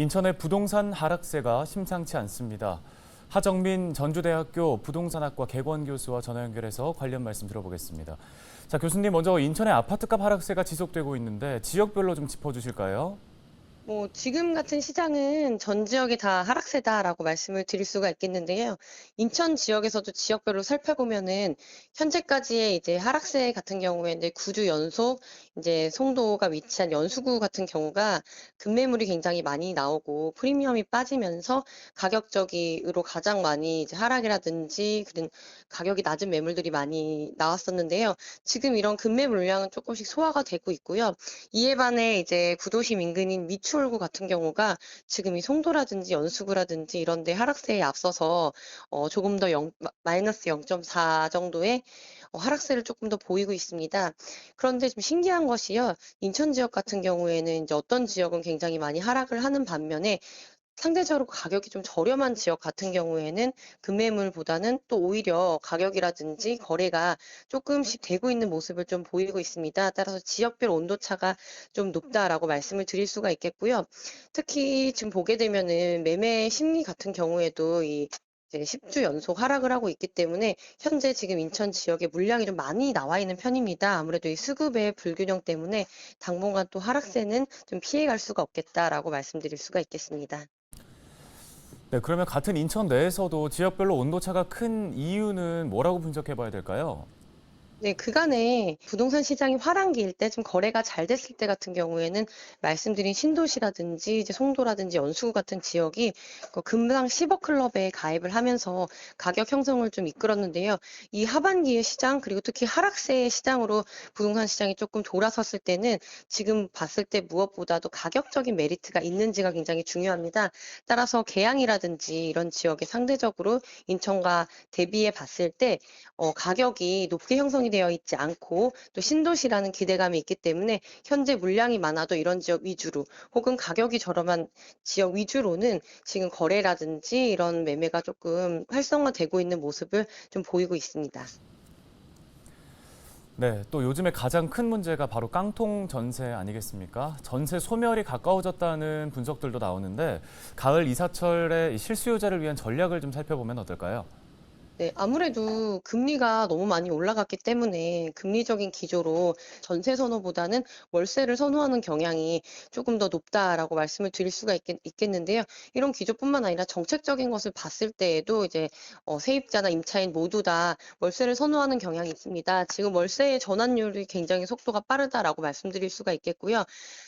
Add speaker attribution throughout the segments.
Speaker 1: 인천의 부동산 하락세가 심상치 않습니다. 하정민 전주대학교 부동산학과 개권 교수와 전화 연결해서 관련 말씀 들어보겠습니다. 자, 교수님 먼저 인천의 아파트값 하락세가 지속되고 있는데 지역별로 좀 짚어 주실까요?
Speaker 2: 뭐 지금 같은 시장은 전 지역이 다 하락세다라고 말씀을 드릴 수가 있겠는데요. 인천 지역에서도 지역별로 살펴보면은 현재까지의 이제 하락세 같은 경우에 이제 9주 연속 이제 송도가 위치한 연수구 같은 경우가 급매물이 굉장히 많이 나오고 프리미엄이 빠지면서 가격적으로 가장 많이 이제 하락이라든지 그런 가격이 낮은 매물들이 많이 나왔었는데요. 지금 이런 급매 물량은 조금씩 소화가 되고 있고요. 이에 반해 이제 구도심 인근인 미추 홀구 같은 경우가 지금 이 송도라든지 연수구라든지 이런 데 하락세에 앞서서 어 조금 더 영, 마이너스 0.4 정도의 어 하락세를 조금 더 보이고 있습니다. 그런데 좀 신기한 것이요. 인천 지역 같은 경우에는 이제 어떤 지역은 굉장히 많이 하락을 하는 반면에 상대적으로 가격이 좀 저렴한 지역 같은 경우에는 급매물보다는 또 오히려 가격이라든지 거래가 조금씩 되고 있는 모습을 좀 보이고 있습니다. 따라서 지역별 온도차가 좀 높다라고 말씀을 드릴 수가 있겠고요. 특히 지금 보게 되면은 매매 심리 같은 경우에도 이 이제 10주 연속 하락을 하고 있기 때문에 현재 지금 인천 지역에 물량이 좀 많이 나와 있는 편입니다. 아무래도 이 수급의 불균형 때문에 당분간 또 하락세는 좀 피해갈 수가 없겠다라고 말씀드릴 수가 있겠습니다.
Speaker 1: 네, 그러면 같은 인천 내에서도 지역별로 온도차가 큰 이유는 뭐라고 분석해 봐야 될까요?
Speaker 2: 네, 그간에 부동산 시장이 화랑기일 때 좀 거래가 잘 됐을 때 같은 경우에는 말씀드린 신도시라든지 이제 송도라든지 연수구 같은 지역이 그 금당 10억 클럽에 가입을 하면서 가격 형성을 좀 이끌었는데요. 이 하반기의 시장 그리고 특히 하락세의 시장으로 부동산 시장이 조금 돌아섰을 때는 지금 봤을 때 무엇보다도 가격적인 메리트가 있는지가 굉장히 중요합니다. 따라서 계양이라든지 이런 지역에 상대적으로 인천과 대비해 봤을 때 어, 가격이 높게 형성이 되어 있지 않고 또 신도시라는 기대감이 있기 때문에 현재 물량이 많아도 이런 지역 위주로 혹은 가격이 저렴한 지역 위주로는 지금 거래라든지 이런 매매가 조금 활성화되고 있는 모습을 좀 보이고 있습니다.
Speaker 1: 네, 또 요즘에 가장 큰 문제가 바로 깡통 전세 아니겠습니까? 전세 소멸이 가까워졌다는 분석들도 나오는데 가을 이사철에 실수요자를 위한 전략을 좀 살펴보면 어떨까요?
Speaker 2: 네, 아무래도 금리가 너무 많이 올라갔기 때문에 금리적인 기조로 전세 선호보다는 월세를 선호하는 경향이 조금 더 높다라고 말씀을 드릴 수가 있겠, 있겠는데요. 이런 기조뿐만 아니라 정책적인 것을 봤을 때에도 이제 어, 세입자나 임차인 모두 다 월세를 선호하는 경향이 있습니다. 지금 월세의 전환율이 굉장히 속도가 빠르다라고 말씀드릴 수가 있겠고요.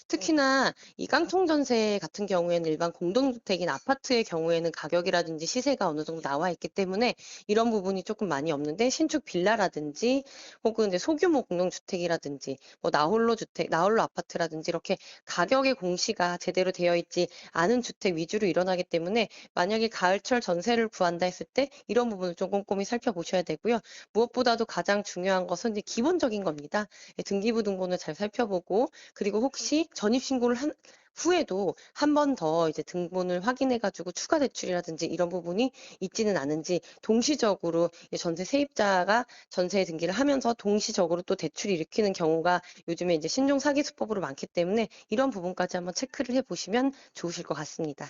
Speaker 2: 특히나 이 깡통 전세 같은 경우에는 일반 공동주택이나 아파트의 경우에는 가격이라든지 시세가 어느 정도 나와 있기 때문에 이런 부분이 조금 많이 없는데 신축 빌라라든지 혹은 이제 소규모 공동주택이라든지 뭐 나홀로 주택, 나홀로 아파트라든지 이렇게 가격의 공시가 제대로 되어 있지 않은 주택 위주로 일어나기 때문에 만약에 가을철 전세를 구한다 했을 때 이런 부분을 좀 꼼꼼히 살펴보셔야 되고요. 무엇보다도 가장 중요한 것은 이제 기본적인 겁니다. 예, 등기부 등본을 잘 살펴보고 그리고 혹시 전입신고를 한 후에도 한 번 더 이제 등본을 확인해가지고 추가 대출이라든지 이런 부분이 있지는 않은지 동시적으로 이 전세 세입자가 전세 등기를 하면서 동시적으로 또 대출을 일으키는 경우가 요즘에 이제 신종 사기 수법으로 많기 때문에 이런 부분까지 한번 체크를 해보시면 좋으실 것 같습니다.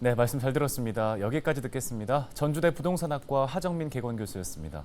Speaker 1: 네, 말씀 잘 들었습니다. 여기까지 듣겠습니다. 전주대 부동산학과 하정민 개건 교수였습니다.